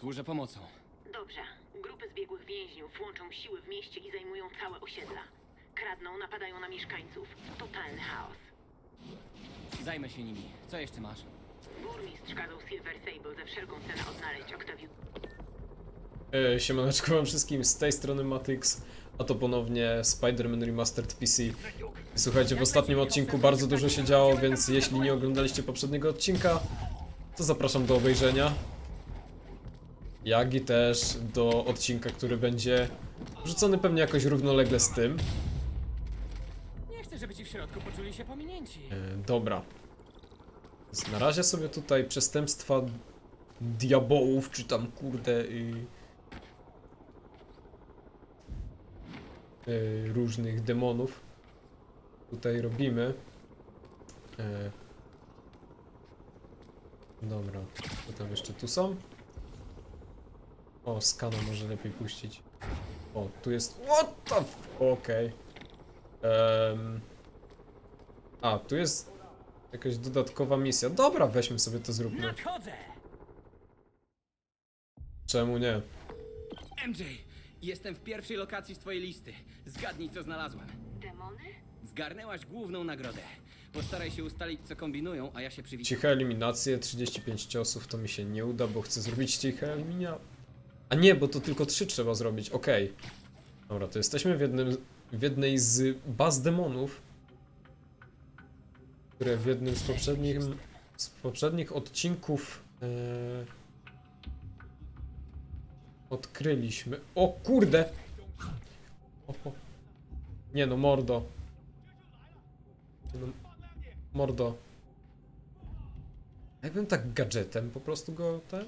Służę pomocą. Dobrze. Grupy zbiegłych więźniów łączą siły w mieście i zajmują całe osiedla. Kradną, napadają na mieszkańców. Totalny chaos. Zajmę się nimi. Co jeszcze masz? Burmistrz kazał Silver Sable za wszelką cenę odnaleźć Octavius E, Siemaneczko wam wszystkim, z tej strony Matix, a to ponownie Spider-Man Remastered PC. Słuchajcie, w ostatnim odcinku bardzo dużo się działo, więc jeśli nie oglądaliście poprzedniego odcinka, to zapraszam do obejrzenia. Jak i też do odcinka, który będzie wrzucony pewnie jakoś równolegle z tym. Nie chcę, żeby ci w środku poczuli się pominięci. E, dobra. Więc na razie sobie tutaj przestępstwa diabołów, czy tam kurde y, y, różnych demonów tutaj robimy. E, dobra, co tam jeszcze tu są? O, skana może lepiej puścić. O, tu jest. What the f... Okej. Em, a, tu jest jakaś dodatkowa misja. Dobra, weźmy sobie to zróbmy. Nadchodzę! Czemu nie? MJ, jestem w pierwszej lokacji z twojej listy. Zgadnij, co znalazłem. Demony? Zgarnęłaś główną nagrodę. Postaraj się ustalić, co kombinują, a ja się przywitam. Ciche eliminacje, 35 ciosów, to mi się nie uda, bo chcę zrobić ciche eliminia. A nie, bo to tylko 3 trzeba zrobić, okej. Dobra, to jesteśmy w, jednym, w jednej z baz demonów, które w jednym z poprzednich, z poprzednich odcinków e, odkryliśmy. O kurde! O, o. Nie no, mordo. Nie No, mordo. Jakbym tak gadżetem po prostu go ten.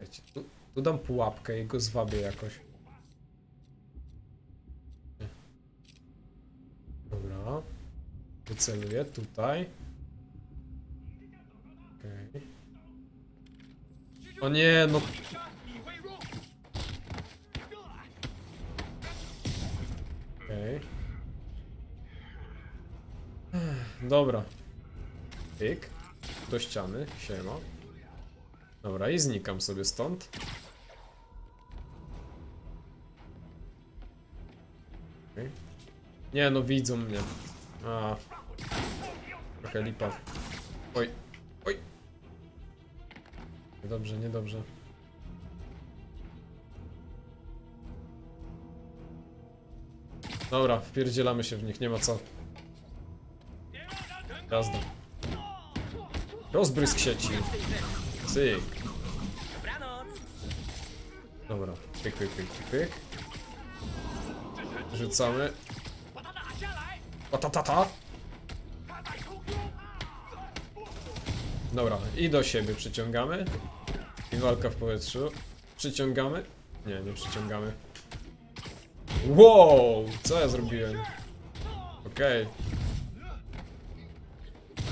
Wiecie, tu, tu dam pułapkę i go zwabię jakoś. Dobra. Wyceluję tutaj. Okej. O nie, no. Okej. Ech, Dobra. Pyk. Do ściany, siema. Dobra, i znikam sobie stąd. Okej. Nie no, widzą mnie. A. Trochę lipa. Oj, oj. Niedobrze, niedobrze. Dobra, wpierdzielamy się w nich, nie ma co. Jazda. Rozbrysk sieci. Cyk. Dobra, pyk, pyk, pyk, pyk, pyk. Rzucamy. Patatata. Dobra, i do siebie przyciągamy. I walka w powietrzu. Przyciągamy. Nie, nie przyciągamy. Wow! Co ja zrobiłem? Okej.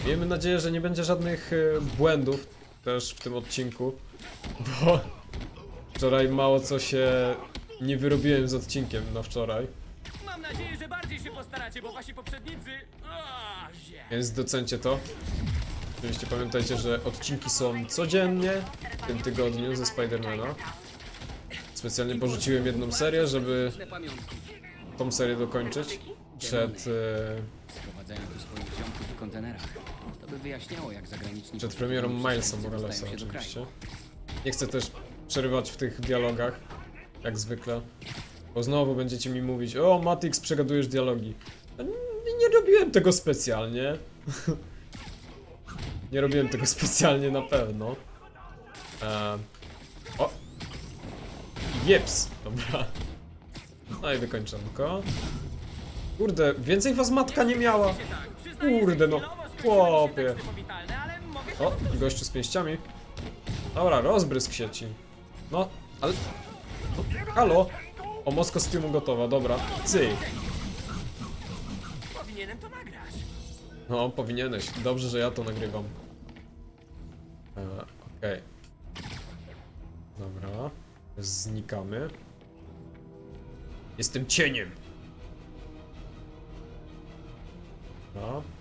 Miejmy nadzieję, że nie będzie żadnych e, błędów też w tym odcinku, bo wczoraj mało co się nie wyrobiłem z odcinkiem na wczoraj, Mam nadzieję, że bardziej się postaracie, bo wasi poprzednicy... O, zie. więc docencie to. Oczywiście pamiętajcie, że odcinki są codziennie w tym tygodniu ze Spidermana. Specjalnie porzuciłem jedną serię, żeby pamiątki. tą serię dokończyć przed, e, Sprowadzają tu swoich ziomków w kontenerach. To by wyjaśniało, jak zagraniczni... przed premierą Milesa Moralesa oczywiście. Nie chcę też przerywać w tych dialogach, jak zwykle. Bo znowu będziecie mi mówić, o Matix, przegadujesz dialogi. Nie, nie robiłem tego specjalnie. nie robiłem tego specjalnie na pewno. Ehm. O! Jeps! Dobra. No i wykończonko. Kurde, więcej was matka nie miała. Kurde, no. Chłopie. O, gościu z pięściami. Dobra, rozbrysk sieci. No, ale... No, halo? O, moc kostiumu gotowa, dobra. Cyk. Powinienem to nagrać. No, powinieneś. Dobrze, że ja to nagrywam. E, Okej. Dobra. Znikamy. Jestem cieniem. Dobra.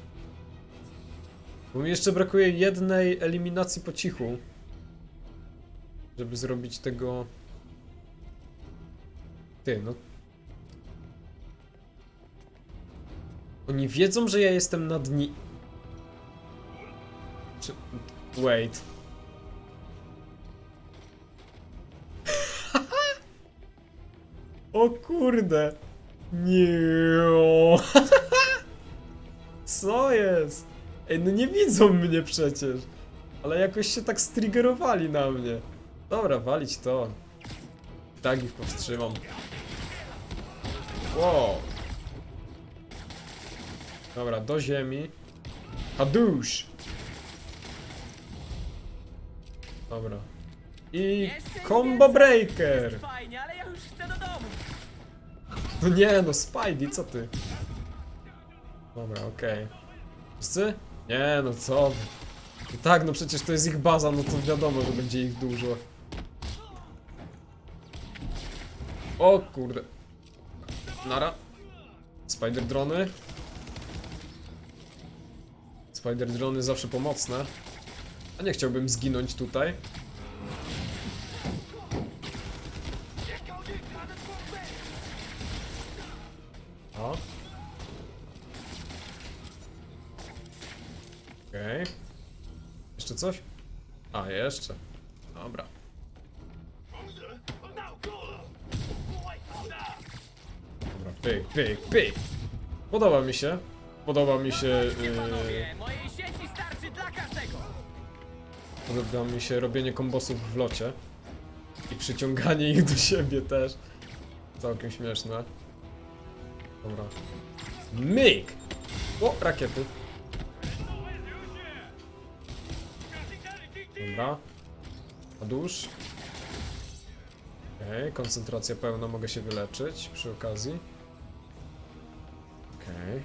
Bo mi jeszcze brakuje jednej eliminacji po cichu. żeby zrobić tego... Ty, no... Oni wiedzą, że ja jestem na dni... Czy... Wait. O kurde! Nie. Co jest? Ej, no nie widzą mnie przecież. Ale jakoś się tak striggerowali na mnie. Dobra, walić to. Tak ich powstrzymam. Wow. Dobra, do ziemi. Hadusz. Dobra. I combo breaker. Jest fajnie, ale ja już chcę do domu. No nie no, Spidey, co ty? Dobra, okej. Wszyscy? Nie no, co. No tak, no przecież to jest ich baza, no to wiadomo, że będzie ich dużo. O kurde. Nara. Spider drony. Spider drony zawsze pomocne. A nie chciałbym zginąć tutaj. Okej. Jeszcze coś? A, jeszcze. Dobra. Dobra, pyk, pyk, pyk. Podoba mi się. Podoba mi się. Każdego. podoba mi się robienie kombosów w locie. I przyciąganie ich do siebie też. Całkiem śmieszne. Dobra. Myk! O, rakiety. Dobra. Padusz. Okej, koncentracja pełna, mogę się wyleczyć przy okazji. Okej.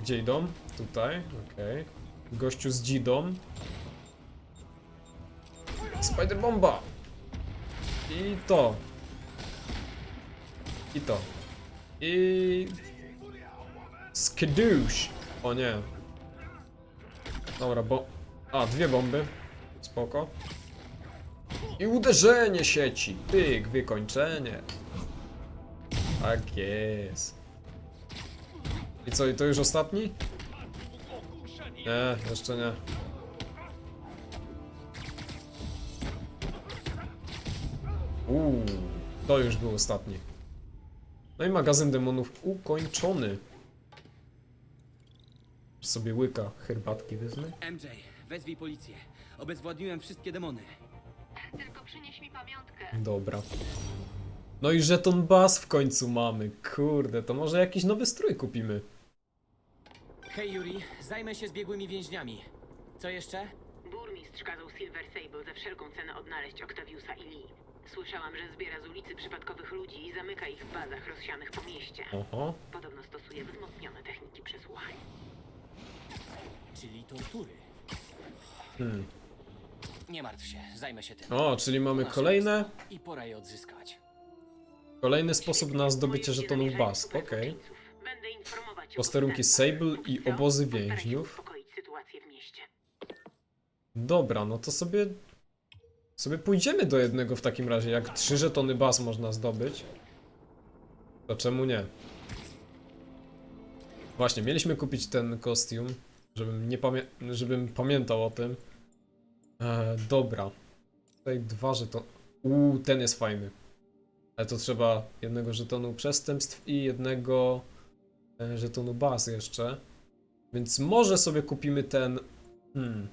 Gdzie idą? Tutaj, okej. Gościu z dzidą. Spider bomba! I to. I to. I... Skadoosh! O nie. Dobra, bo... A, dwie bomby. Spoko. I uderzenie sieci. Pyk, wykończenie. Tak jest. I co, i to już ostatni? Nie, jeszcze nie. Uuu, to już był ostatni. No i magazyn demonów ukończony. Sobie łyka herbatki wezmę. MJ, wezwij policję. Obezwładniłem wszystkie demony. Tylko przynieś mi pamiątkę. Dobra. No i żeton bas w końcu mamy. Kurde, to może jakiś nowy strój kupimy. Hej Yuri, zajmę się zbiegłymi więźniami. Co jeszcze? Burmistrz kazał Silver Sable za wszelką cenę odnaleźć Octaviusa i Lee. Słyszałam, że zbiera z ulicy przypadkowych ludzi i zamyka ich w bazach rozsianych po mieście. Oho. Podobno stosuje wzmocnione techniki przesłuchań. Czyli tortury. Hmm. Nie martw się, zajmę się tym. O, czyli mamy kolejne, I pora je odzyskać. kolejny sposób na zdobycie żetonów wobec Okej. złoczyńców. Będę informować o Posterunki postępach. Sable i obozy się więźniów. uspokoić sytuację w mieście. Dobra, no to sobie... Sobie pójdziemy do jednego w takim razie. Jak trzy żetony baz można zdobyć, to czemu nie? Właśnie, mieliśmy kupić ten kostium, żebym nie pamię żebym pamiętał o tym. E, dobra. Tutaj dwa żetony. Uuu, ten jest fajny. Ale to trzeba jednego żetonu przestępstw i jednego e, żetonu baz jeszcze. Więc może sobie kupimy ten... Hmm.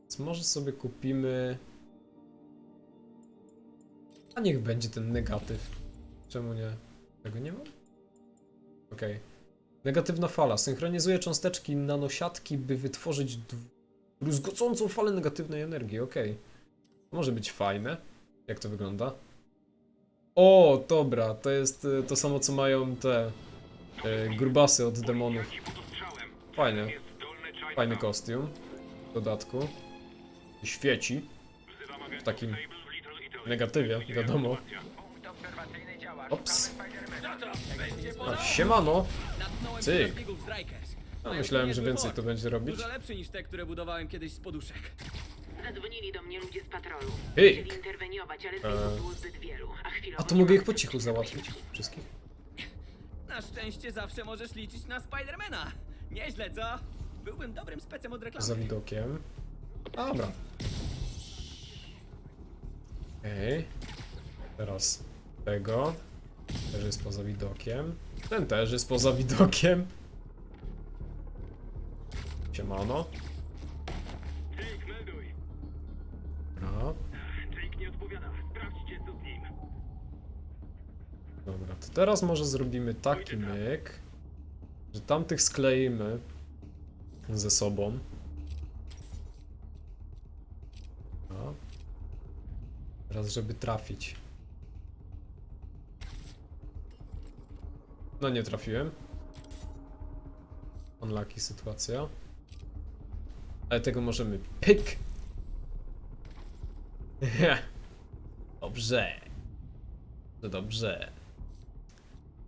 Więc może sobie kupimy... A niech będzie ten negatyw. Czemu nie? Tego nie mam? Okej. Negatywna fala. Synchronizuje cząsteczki nanosiatki, by wytworzyć druzgocącą falę negatywnej energii. Okej. Może być fajne. Jak to wygląda? O, dobra. To jest y, to samo, co mają te y, grubasy od demonów. Fajnie. Fajny kostium. W dodatku. Świeci. W takim negatywie, wiadomo. Ops. A, siemano. Cyk. No, myślałem, że więcej to będzie robić. Dużo lepszy niż te, które budowałem kiedyś z poduszek. Zadzwonili do mnie ludzie z patrolu. Pyk. Chcieli interweniować, ale Eee. było zbyt wielu, a chwilowo A to nie mogę ma ich po cichu załatwić. Wszystkich? Na szczęście zawsze możesz liczyć na Spidermana. Nieźle, co? Byłbym dobrym specem od reklamy. Za widokiem. Dobra. Okej. Teraz tego. Też jest poza widokiem. Ten też jest poza widokiem. Siemano. Jake, melduj. Dobra. Jake nie odpowiada. Sprawdźcie, co z nim. Dobra, to teraz może zrobimy taki myk, że tamtych skleimy ze sobą. No. Teraz, żeby trafić. No nie trafiłem. Unlucky sytuacja. Ale tego możemy pyk. Dobrze. To dobrze.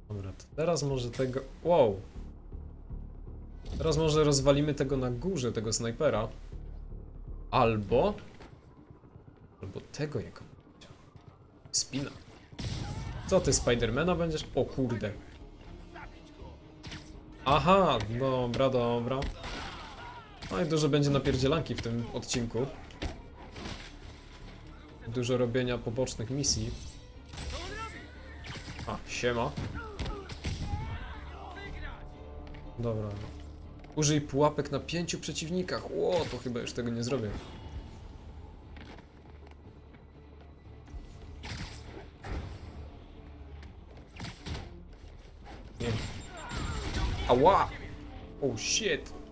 Dobra, to teraz może tego... Wow! Teraz może rozwalimy tego na górze, tego snajpera. Albo... Albo tego jego. Spina. Co ty, Spidermana będziesz? O kurde. Aha, dobra, dobra. No i dużo będzie napierdzielanki w tym odcinku. Dużo robienia pobocznych misji. A, siema. Dobra. Użyj pułapek na pięciu przeciwnikach. Ło, to chyba już tego nie zrobię. Nie. Ała! Oh shit!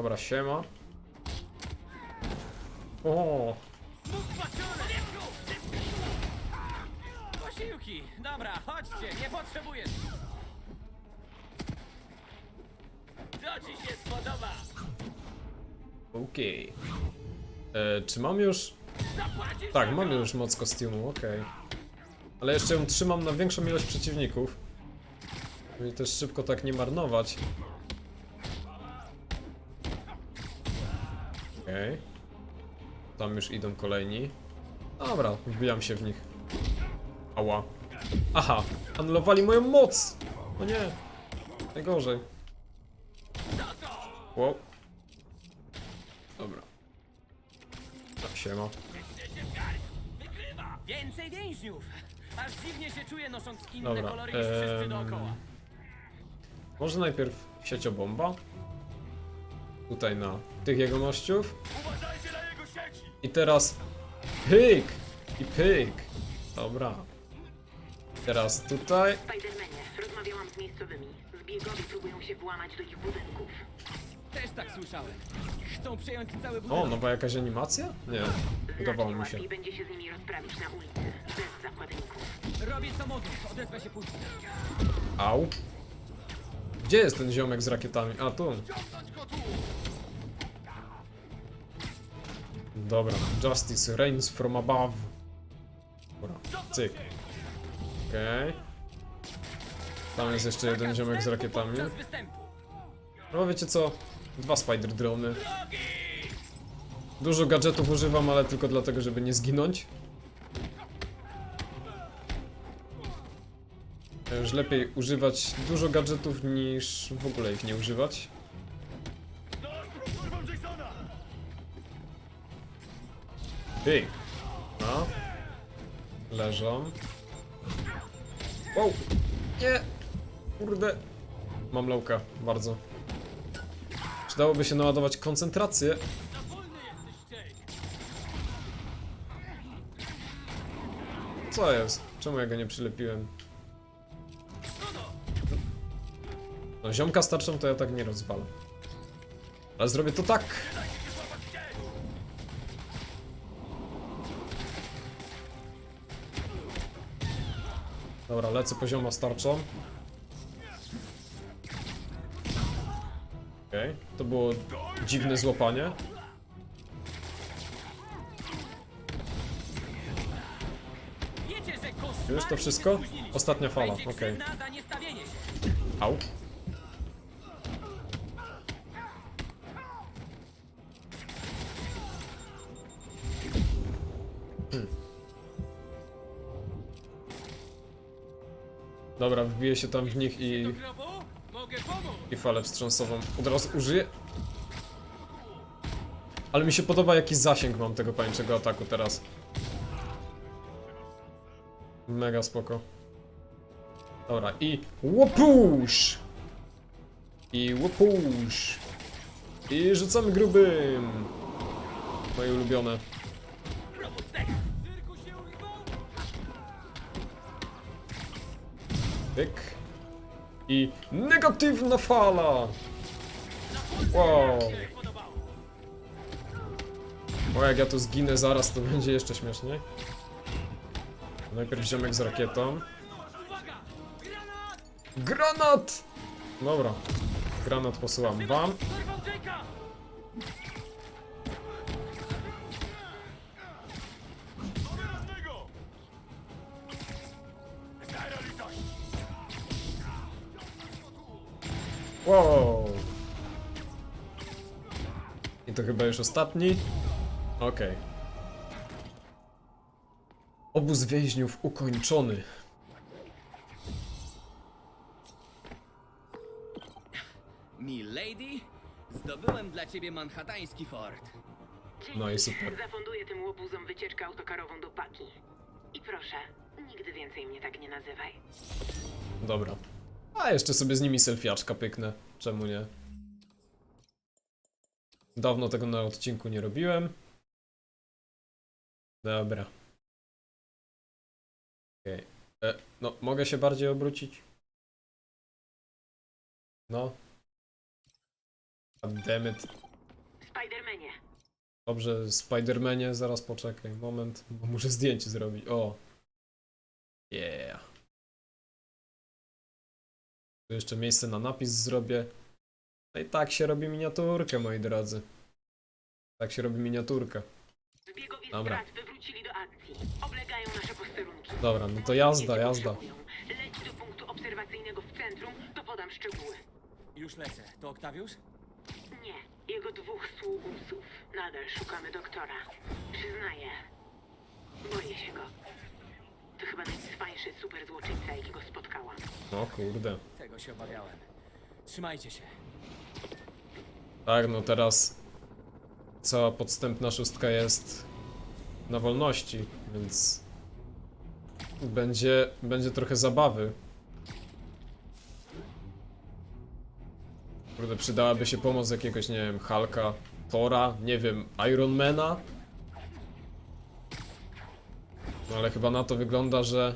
Dobra, siema. O, Posiłki! Dobra, chodźcie, nie potrzebujesz. To ci się spodoba. okej. E, Czy mam już... Zapłacisz Tak, za mam to! już moc kostiumu, okej. Ale jeszcze ją trzymam na większą ilość przeciwników. Żeby też szybko tak nie marnować. Okej. Tam już idą kolejni. Dobra, wbijam się w nich. Ała. Aha, anulowali moją moc! O nie. Najgorzej. Wow. Dobra. Tak, siema. Więcej więźniów! Aż dziwnie się czuję nosząc inne Dobra, kolory niż wszyscy em, dookoła. Może najpierw sieciobomba. Tutaj na tych jegomościów. Uważajcie na jego sieci! I teraz pyk! I pyk! Dobra. Teraz tutaj. Spidermanie, rozmawiałam z miejscowymi. Zbiegowie próbują się włamać do ich budynków. Też tak słyszałem. Chcą przejąć cały budynek. O, nowa jakaś animacja? Nie, wydawało mi się. łatwiej będzie się z nimi rozprawić na ulicy, bez zakładników. Robię co mogę, odezwę się później. Au. Gdzie jest ten ziomek z rakietami? A tu. Dobra, Justice reigns from above. Dobra, cyk. Okej. Tam jest jeszcze jeden ziomek z rakietami. No wiecie co? Dwa spider drony. Dużo gadżetów używam, ale tylko dlatego, żeby nie zginąć. Już lepiej używać dużo gadżetów niż w ogóle ich nie używać. Ty! No. Leżą. Wow! Nie! Kurde. Mam lowka, bardzo. Przydałoby się naładować koncentrację. Co jest? Czemu ja go nie przylepiłem? No ziomka starczą to ja tak nie rozwalę. Ale zrobię to tak! Dobra, lecę pozioma starczą. Okej, to było dziwne złapanie. Już to wszystko? Ostatnia fala, okej. się. Au. Dobra, wbiję się tam w nich i, i falę wstrząsową od razu użyję. Ale mi się podoba jaki zasięg mam tego pańczego ataku teraz. Mega spoko. Dobra, i łopusz! I łopusz! I rzucamy grubym! Moje ulubione. Pyk. I negatywna fala! Wow! O, jak ja tu zginę zaraz, to będzie jeszcze śmieszniej. Najpierw ziomek z rakietą. Granat! Dobra. Granat posyłam wam. Już ostatni. Okej. Obóz więźniów ukończony. Milady, zdobyłem dla ciebie manhattański fort. Dzięki. No i super. Zafunduję tym łobuzom wycieczkę autokarową do Paki. I proszę, nigdy więcej mnie tak nie nazywaj. Dobra. A jeszcze sobie z nimi selfiaczka pyknę. Czemu nie? Dawno tego na odcinku nie robiłem. Dobra. Okej. E, No, mogę się bardziej obrócić? No. Goddammit. Spidermanie, Dobrze, Spidermanie, zaraz poczekaj. Moment, bo muszę zdjęcie zrobić. O. Yeah. Tu jeszcze miejsce na napis zrobię. No i tak się robi miniaturkę, moi drodzy. Tak się robi miniaturkę. zbiegowie Dobra. strat wywrócili do akcji. Oblegają nasze posterunki. Dobra, no to jazda, Jeśli jazda. potrzebują, Leć do punktu obserwacyjnego w centrum, to podam szczegóły. Już lecę. To Oktawiusz? Nie, jego dwóch sługusów. Nadal szukamy doktora. Przyznaję. Boję się go. To chyba najcwańszy super złoczyńca, jakiego spotkałam. O kurde. Tego się obawiałem. Trzymajcie się. Tak, no teraz cała podstępna szóstka jest na wolności, więc będzie, będzie trochę zabawy. Kurde, przydałaby się pomoc jakiegoś, nie wiem, Hulka, Tora, nie wiem, Ironmana. No ale chyba na to wygląda, że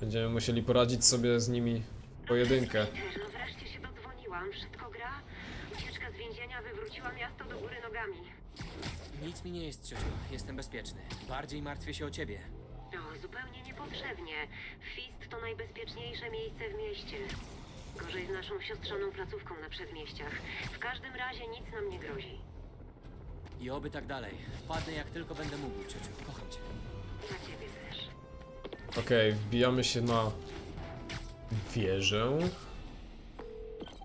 będziemy musieli poradzić sobie z nimi pojedynkę. Wreszcie się dodzwoniłam. Wszystko miasto do góry nogami. Nic mi nie jest, ciociu. Jestem bezpieczny. Bardziej martwię się o ciebie. No, zupełnie niepotrzebnie. Fist to najbezpieczniejsze miejsce w mieście. Gorzej z naszą siostrzaną placówką na przedmieściach. W każdym razie nic nam nie grozi. I oby tak dalej. Wpadnę jak tylko będę mógł, ciociu. Kocham cię. Dla ciebie też. Okej, wbijamy się na wieżę.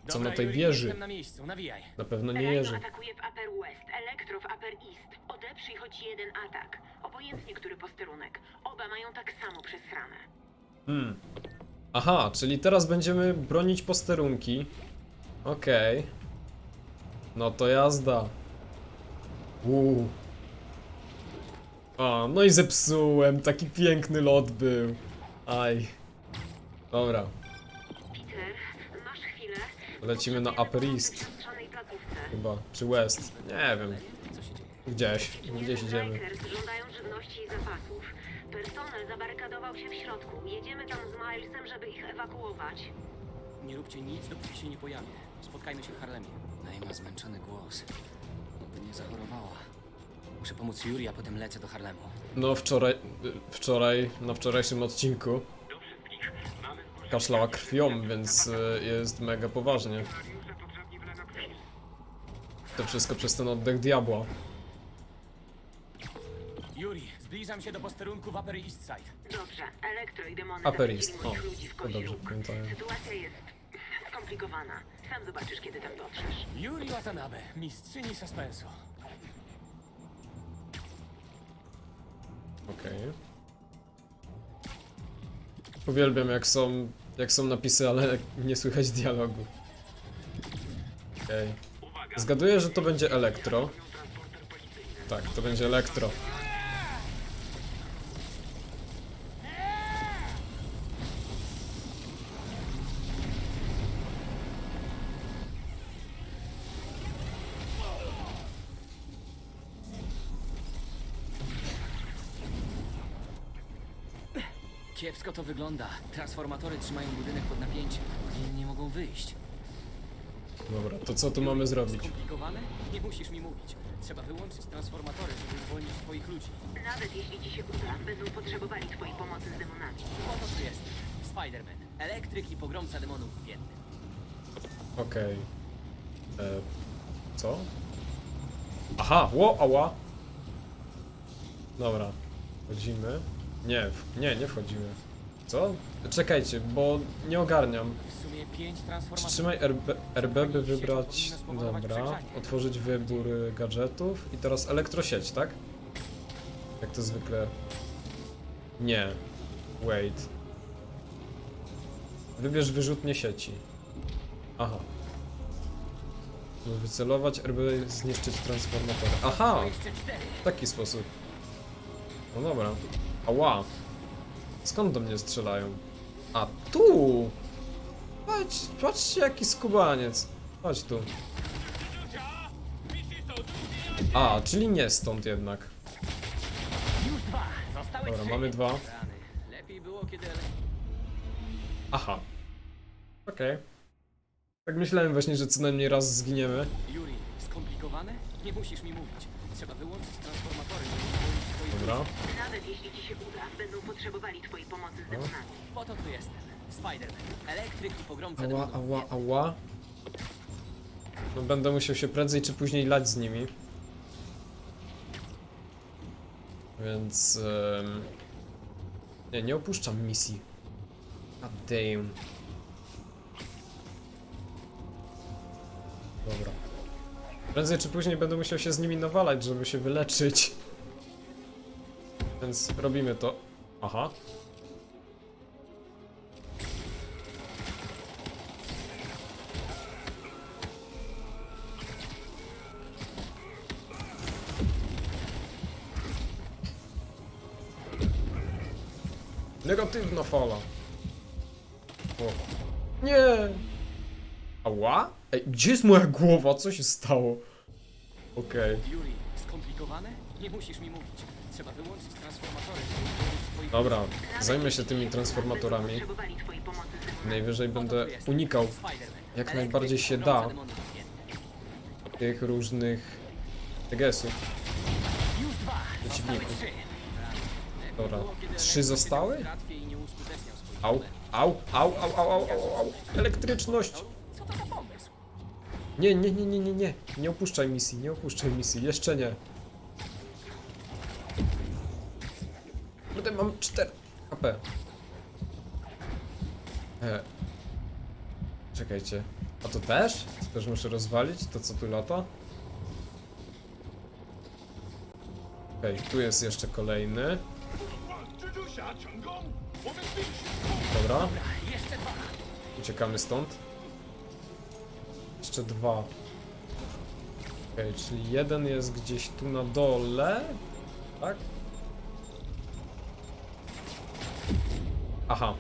Co na tej Yuri, wieży? Jestem na miejscu. Nawijaj. Na pewno nie Rhino jeży. atakuje w Upper West, Elektro w Upper East. Odeprzyj choć jeden atak. Obojętnie który posterunek. Oba mają tak samo przesrane. Hmm. Aha, czyli teraz będziemy bronić posterunki. Okej. No to jazda. Uuu. A, no i zepsułem. Taki piękny lot był. Aj. Dobra? Lecimy na Upper East. Chyba. Czy West? Nie wiem. Co się dzieje? Gdzieś. Gdzieś idziemy. Strikers żądają żywności i zapasów. Personel zabarykadował się w środku. Jedziemy tam z Milesem, żeby ich ewakuować. Nie róbcie nic, dopóki się nie pojawię. Spotkajmy się w Harlemie. Naima zmęczony głos. Oby nie zachorowała. Muszę pomóc Yuri, a potem lecę do Harlemu. No wczoraj, wczoraj, na wczorajszym odcinku Do wszystkich. Mamy zgłoszenie. Kaszlała krwią, więc y, jest mega poważnie. To wszystko przez ten oddech diabła. Yuri, zbliżam się do posterunku w Upper East Side. Dobrze, Elektro i demony Upper East, o, to dobrze pamiętałem. Sytuacja jest skomplikowana. Sam zobaczysz, kiedy tam dotrzesz. Yuri Watanabe, mistrzyni suspensu. Okej. Uwielbiam jak są, jak są napisy, ale nie słychać dialogu. Okej. Uwaga! Zgaduję, że to będzie elektro. Tak, to będzie elektro. To wygląda. Transformatory trzymają budynek pod napięciem. Nie, nie mogą wyjść. Dobra, to co tu mamy zrobić? Skomplikowane? Nie musisz mi mówić. Trzeba wyłączyć transformatory, żeby uwolnić twoich ludzi. Nawet jeśli ci się uda, będą potrzebowali twojej pomocy z demonami. Oto tu jest. Spider-Man, elektryk i pogromca demonów w jednym. Okej. E, Co? Aha, ło, ała. Dobra, wchodzimy. Nie, w, nie, nie wchodzimy. Co? Czekajcie, bo nie ogarniam. W sumie pięć transformatorów. Przytrzymaj RB, RB by wybrać. Dobra, otworzyć wybór y, gadżetów i teraz elektrosieć, tak? Jak to zwykle. Nie. Wait. Wybierz wyrzutnie sieci. Aha. Wycelować RB zniszczyć transformatory. Aha! W taki sposób. No dobra. Ała. Skąd do mnie strzelają? A tu! Patrz, patrzcie jaki skubaniec. Chodź tu. A, czyli nie stąd jednak. Dobra, mamy dwa. Aha. Okej. Tak myślałem właśnie, że co najmniej raz zginiemy. Yuri, skomplikowane? Nie musisz mi mówić. Trzeba wyłączyć transformatory, Dobra. Nawet jeśli ci się uda, będą potrzebowali twojej pomocy z demonami. Po to tu jestem. Spider-Man, elektryk i pogromca Ała, demonów w ała, ała. No będę musiał się prędzej czy później lać z nimi. Więc... em, Nie, nie opuszczam misji. God damn. Dobra. Prędzej czy później będę musiał się z nimi nawalać, żeby się wyleczyć. Więc robimy to. Aha. Negatywna fala. O. Nie! Ała? Ej, gdzie jest moja głowa? Co się stało? Okej. Yuri, skomplikowane? Nie musisz mi mówić. Trzeba wyłączyć transformatory, Dobra, zajmę się tymi transformatorami. Najwyżej będę unikał jak najbardziej się da. tych różnych. Zostały Przeciwników. Dobra, trzy zostały? Au, au, au, au, au, au, au, au. Elektryczność! Nie, nie, nie, nie, nie, nie. Nie opuszczaj misji, nie opuszczaj misji. Jeszcze nie. Mam 4 HP. E. Czekajcie. A to też? Też muszę rozwalić to, co tu lata? Okej, tu jest jeszcze kolejny. Dobra, uciekamy stąd. Jeszcze dwa. Okej, czyli jeden jest gdzieś tu na dole. Tak? Aha.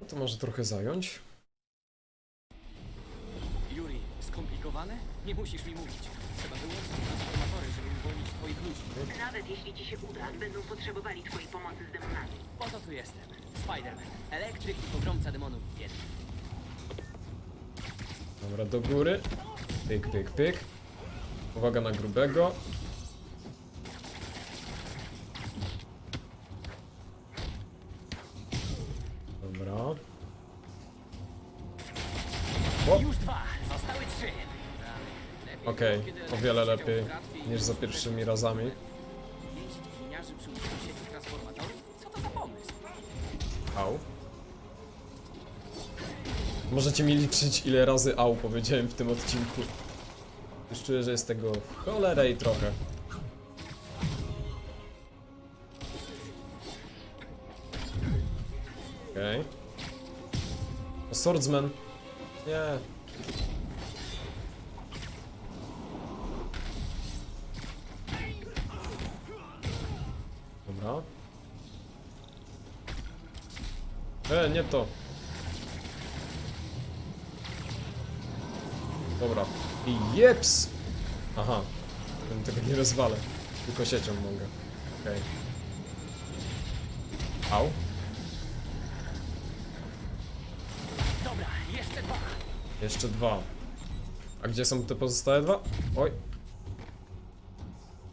No to może trochę zająć. Yuri, skomplikowane? Nie musisz mi mówić. Trzeba wyłączyć transformatory, żeby uwolnić twoich ludzi. Nawet jeśli ci się uda, będą potrzebowali twojej pomocy z demonami. Po to tu jestem. Spider-Man, elektryk i pogromca demonów w jednym. Dobra, do góry. Pyk, pyk, pyk. Uwaga na grubego. Już dwa, zostały trzy. Okej, o wiele lepiej niż za pierwszymi razami. Au. Możecie mi liczyć ile razy au powiedziałem w tym odcinku. Już czuję, że jest tego cholera i trochę. Okej. Okay. Swordsman. Nie. Dobra. E, nie to. Dobra. I jeps! Aha. Ten tego nie rozwalę. Tylko siecią mogę. Okej. Au. Jeszcze dwa. A gdzie są te pozostałe dwa? Oj.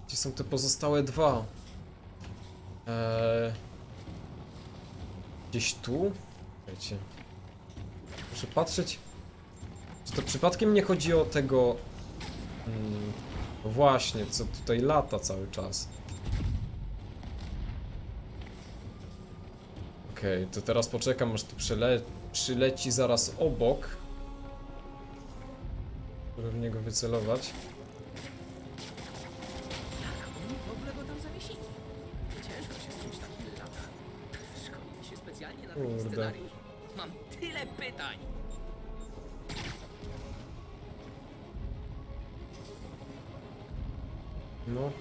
Gdzie są te pozostałe dwa? Eee... Gdzieś tu? Wiecie. Muszę patrzeć. Czy to przypadkiem nie chodzi o tego... Mm, no właśnie, co tutaj lata cały czas. Okej, to teraz poczekam, aż tu przyle przyleci zaraz obok. Żeby w niego wycelować. W ogóle go tam zawiesili? Ciężko się z czymś takim lata. Szkolili się specjalnie na taki Kurde. scenariusz. Mam tyle pytań. No.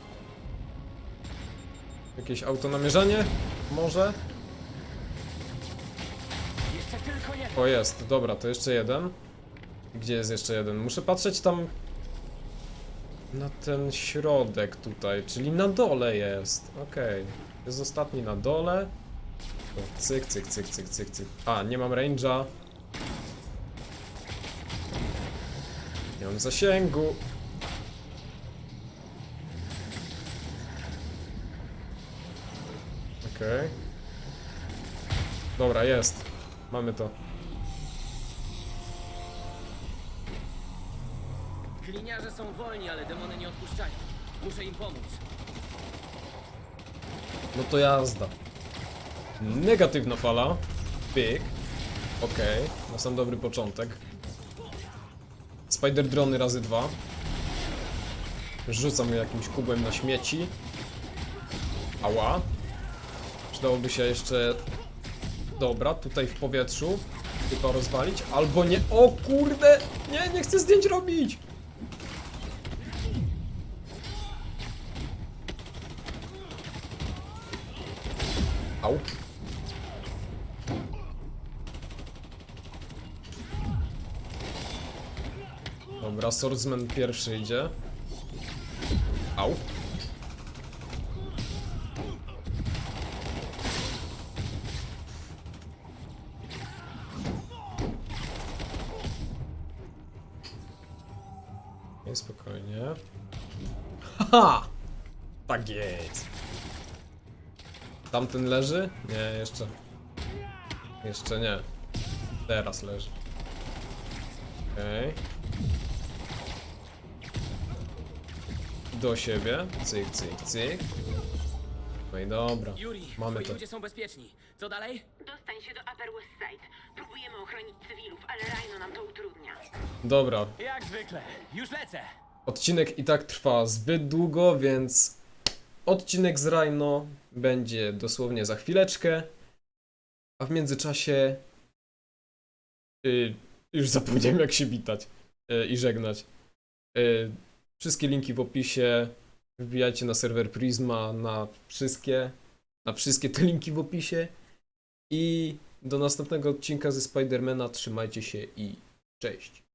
Jakieś autonamierzenie? Może? Jeszcze tylko jeden. O jest, dobra, to jeszcze jeden. Gdzie jest jeszcze jeden? Muszę patrzeć tam na ten środek tutaj, czyli na dole jest. Okej. Jest ostatni na dole. To cyk, cyk, cyk, cyk, cyk, cyk. A, nie mam range'a. Nie mam zasięgu. Okej. Dobra, jest. Mamy to. Są wolni, ale demony nie odpuszczają. Muszę im pomóc. No to jazda. Negatywna fala. Pyk. Okej, na sam dobry początek. Spider drony razy dwa. Rzucam je jakimś kubłem na śmieci. Ała. Przydałoby się jeszcze... Dobra, tutaj w powietrzu. Chyba rozwalić. Albo nie... O kurde! Nie, nie chcę zdjęć robić! Au. Dobra, swordsman pierwszy idzie. Au. Nie, spokojnie. Haha! Tak jest. Tamten leży? Nie, jeszcze. Jeszcze nie. Teraz leży. Okej. Do siebie. Cyk, cyk, cyk. No i dobra. Yuri, Mamy to. ludzie są bezpieczni. Co dalej? Dostań się do Upper West Side. Próbujemy ochronić cywilów, ale Rhino nam to utrudnia. Dobra. Jak zwykle. Już lecę. Odcinek i tak trwa zbyt długo, więc odcinek z Rhino będzie dosłownie za chwileczkę. A w międzyczasie. y, już zapomniałem, jak się witać y, i żegnać. Y, wszystkie linki w opisie. Wbijajcie na serwer Prisma, na wszystkie. Na wszystkie te linki w opisie. I do następnego odcinka ze Spidermana. Trzymajcie się i cześć.